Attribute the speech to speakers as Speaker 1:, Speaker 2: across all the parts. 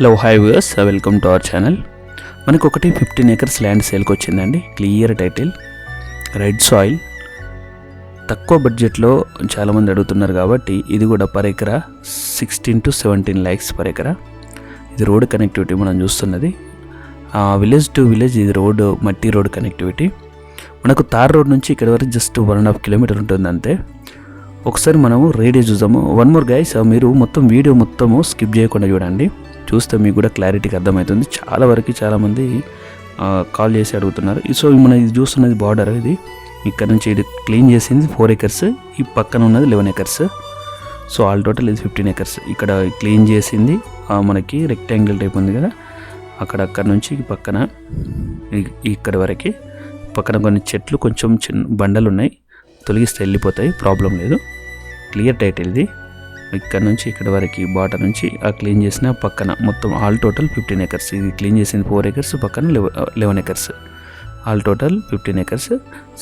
Speaker 1: Hello hi viewers welcome to our channel మనకు ఒకటి fifteen acres land సేల్కి వచ్చిందండి. క్లియర్ టైటిల్ రెడ్ సాయిల్ తక్కువ బడ్జెట్లో చాలామంది అడుగుతున్నారు కాబట్టి ఇది కూడా per acre sixteen to seventeen lakhs per acre ఇది రోడ్ కనెక్టివిటీ మనం చూస్తున్నది. విలేజ్ టు విలేజ్ ఇది రోడ్ మట్టి రోడ్ కనెక్టివిటీ మనకు తార్ రోడ్ నుంచి ఇక్కడ వరకు just one and half kilometer ఉంటుంది అంతే. ఒకసారి మనము రేడియో చూద్దాము. వన్ మోర్ గైస్ మీరు మొత్తం వీడియో మొత్తము స్కిప్ చేయకుండా చూడండి. చూస్తే మీకు కూడా క్లారిటీకి అర్థమవుతుంది. చాలా వరకు చాలామంది కాల్ చేసి అడుగుతున్నారు. సో మనం ఇది చూస్తున్నది బార్డర్ ఇది. ఇక్కడ నుంచి ఇది క్లీన్ చేసింది ఫోర్ ఎకర్స్. ఈ పక్కన ఉన్నది eleven acres. So all total ఇది ఫిఫ్టీన్ ఎకర్స్. ఇక్కడ క్లీన్ చేసింది మనకి రెక్టాంగిల్ టైప్ ఉంది కదా. అక్కడ అక్కడ నుంచి పక్కన ఇక్కడ వరకు. పక్కన కొన్ని చెట్లు కొంచెం చిన్న బండలు ఉన్నాయి. తొలగిస్తే వెళ్ళిపోతాయి ప్రాబ్లం లేదు. క్లియర్ టైటిల్ ఇది. ఇక్కడ నుంచి ఇక్కడ వరకు బాటర్ నుంచి ఆ క్లీన్ చేసిన పక్కన మొత్తం ఆల్ టోటల్ ఫిఫ్టీన్ ఎకర్స్ ఇది క్లీన్ చేసింది ఫోర్ ఎకర్స్ పక్కన eleven acres all total fifteen acres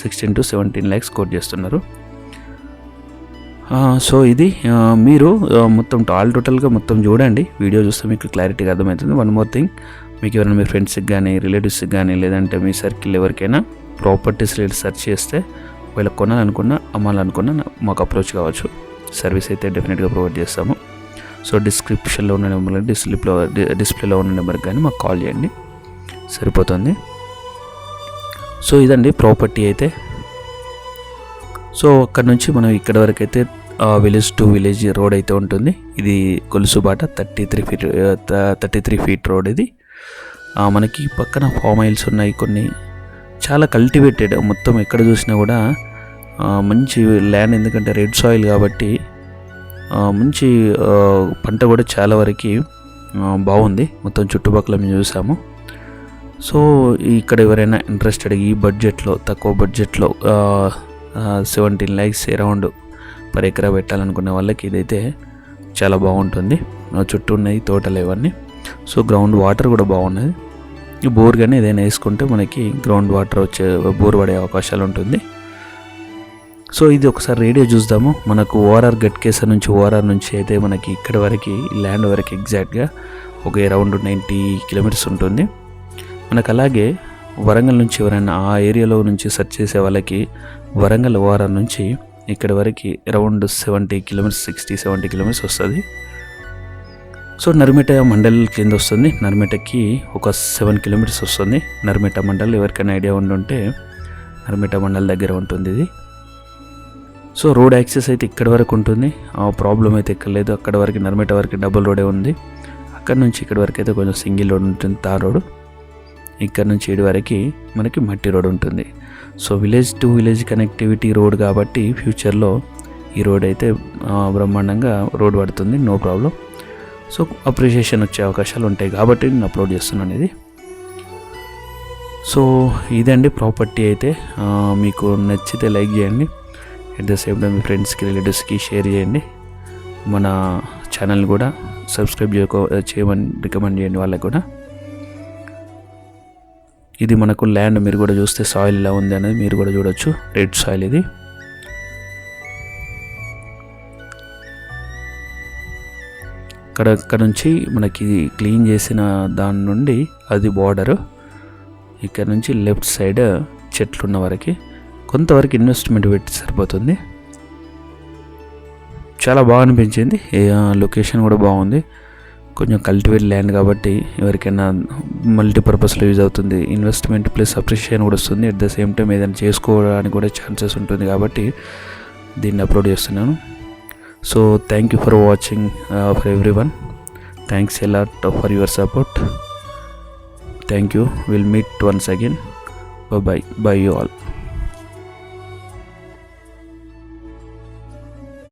Speaker 1: sixteen to seventeen lakhs quote చేస్తున్నారు. సో ఇది మీరు మొత్తం ఆల్ టోటల్గా మొత్తం చూడండి. వీడియో చూస్తే మీకు క్లారిటీగా అర్థమవుతుంది. వన్ మోర్ థింగ్ మీకు ఎవరైనా మీ ఫ్రెండ్స్కి కానీ రిలేటివ్స్కి కానీ లేదంటే మీ సర్కిల్ ఎవరికైనా ప్రాపర్టీస్ రిలేటెడ్ సెర్చ్ చేస్తే వీళ్ళకి కొనాలనుకున్నా అమ్మాలనుకున్నా మాకు అప్రోచ్ కావచ్చు. సర్వీస్ అయితే డెఫినెట్గా ప్రొవైడ్ చేస్తాము. సో డిస్క్రిప్షన్లో ఉన్న నెంబర్ డిస్ప్లేలో డిస్ప్లేలో ఉన్న నెంబర్కి కానీ మాకు కాల్ చేయండి. సరిపోతుంది. సో ఇదండి ప్రాపర్టీ అయితే. సో అక్కడ నుంచి మనం ఇక్కడ వరకు అయితే విలేజ్ టు విలేజ్ రోడ్ అయితే ఉంటుంది. ఇది గొలుసు బాట thirty three feet thirty three feet road ఇది. మనకి పక్కన ఫామ్ ఆయిల్స్ ఉన్నాయి కొన్ని. చాలా కల్టివేటెడ్ మొత్తం ఎక్కడ చూసినా కూడా మంచి ల్యాండ్ ఎందుకంటే రెడ్ సాయిల్ కాబట్టి మంచి పంట కూడా చాలా వరకు బాగుంది. మొత్తం చుట్టుపక్కల మేము చూసాము. సో ఇక్కడ ఎవరైనా ఇంట్రెస్టెడ్ ఈ బడ్జెట్లో తక్కువ బడ్జెట్లో సెవెంటీన్ ల్యాక్స్ అరౌండ్ పర్ ఎకరా పెట్టాలనుకునే వాళ్ళకి ఇదైతే చాలా బాగుంటుంది. చుట్టూ ఉన్నాయి తోటలు ఇవన్నీ. సో గ్రౌండ్ వాటర్ కూడా బాగున్నది. ఈ బోర్ కానీ ఏదైనా వేసుకుంటే మనకి గ్రౌండ్ వాటర్ వచ్చే బోర్ పడే అవకాశాలు ఉంటుంది. సో ఇది ఒకసారి రేడియో చూద్దాము. మనకు ఓఆర్ఆర్ గట్ కేసర్ నుంచి ఓఆర్ఆర్ నుంచి అయితే మనకి ఇక్కడ వరకు ల్యాండ్ వరకు ఎగ్జాక్ట్గా ఒక అరౌండ్ నైంటీ కిలోమీటర్స్ ఉంటుంది. మనకు అలాగే వరంగల్ నుంచి ఎవరైనా ఆ ఏరియాలో నుంచి సెర్చ్ చేసే వాళ్ళకి వరంగల్ ఓఆర్ఆర్ నుంచి ఇక్కడ వరకు around seventy kilometers sixty seventy kilometers వస్తుంది. సో నర్మిట మండల్ కింద వస్తుంది. నర్మిటకి ఒక సెవెన్ కిలోమీటర్స్ వస్తుంది. నర్మిట మండల్ ఎవరికైనా ఐడియా ఉండుంటే నర్మిట మండల్ దగ్గర ఉంటుంది ఇది. సో రోడ్ యాక్సెస్ అయితే ఇక్కడ వరకు ఉంటుంది. ఆ ప్రాబ్లం అయితే ఇక్కడ లేదు. అక్కడ వరకు నర్మేట వరకు డబుల్ రోడే ఉంది. అక్కడ నుంచి ఇక్కడ వరకు అయితే కొంచెం సింగిల్ రోడ్ ఉంటుంది తార్ రోడ్. ఇక్కడ నుంచి ఇటు వరకు మనకి మట్టి రోడ్ ఉంటుంది. So village to village connectivity road కాబట్టి ఫ్యూచర్లో ఈ రోడ్ అయితే బ్రహ్మాండంగా రోడ్ పడుతుంది. No problem. సో అప్రిషియేషన్ వచ్చే అవకాశాలు ఉంటాయి కాబట్టి నేను అప్లోడ్ చేస్తున్నాను ఇది సో ఇదండి ప్రాపర్టీ అయితే. మీకు నచ్చితే లైక్ చేయండి. అట్ ద సేమ్ టైం మీ ఫ్రెండ్స్కి రిలేటివ్స్కి షేర్ చేయండి. మన ఛానల్ కూడా సబ్స్క్రైబ్ చేయకో చేయమని రికమెండ్ చేయండి వాళ్ళకి కూడా. ఇది మనకు ల్యాండ్ మీరు కూడా చూస్తే సాయిల్ ఎలా ఉంది అనేది మీరు కూడా చూడొచ్చు. రెడ్ సాయిల్ ఇది. ఇక్కడ ఇక్కడ నుంచి మనకి క్లీన్ చేసిన దాని నుండి అది బార్డర్ ఇక్కడ నుంచి లెఫ్ట్ సైడ్ చెట్లు ఉన్న వరకు. కొంతవరకు ఇన్వెస్ట్మెంట్ పెట్టి సరిపోతుంది. చాలా బాగా అనిపించింది. లొకేషన్ కూడా బాగుంది. కొంచెం కల్టివేట్ ల్యాండ్ కాబట్టి ఎవరికైనా మల్టీపర్పస్లో యూజ్ అవుతుంది. ఇన్వెస్ట్మెంట్ ప్లస్ అప్రిషియేషన్ కూడా వస్తుంది. అట్ ద సేమ్ టైం ఏదైనా చేసుకోవడానికి కూడా ఛాన్సెస్ ఉంటుంది కాబట్టి దీన్ని అప్లోడ్ చేస్తున్నాను. So thank you for watching for everyone thanks a lot for your support thank you will meet once again bye bye you all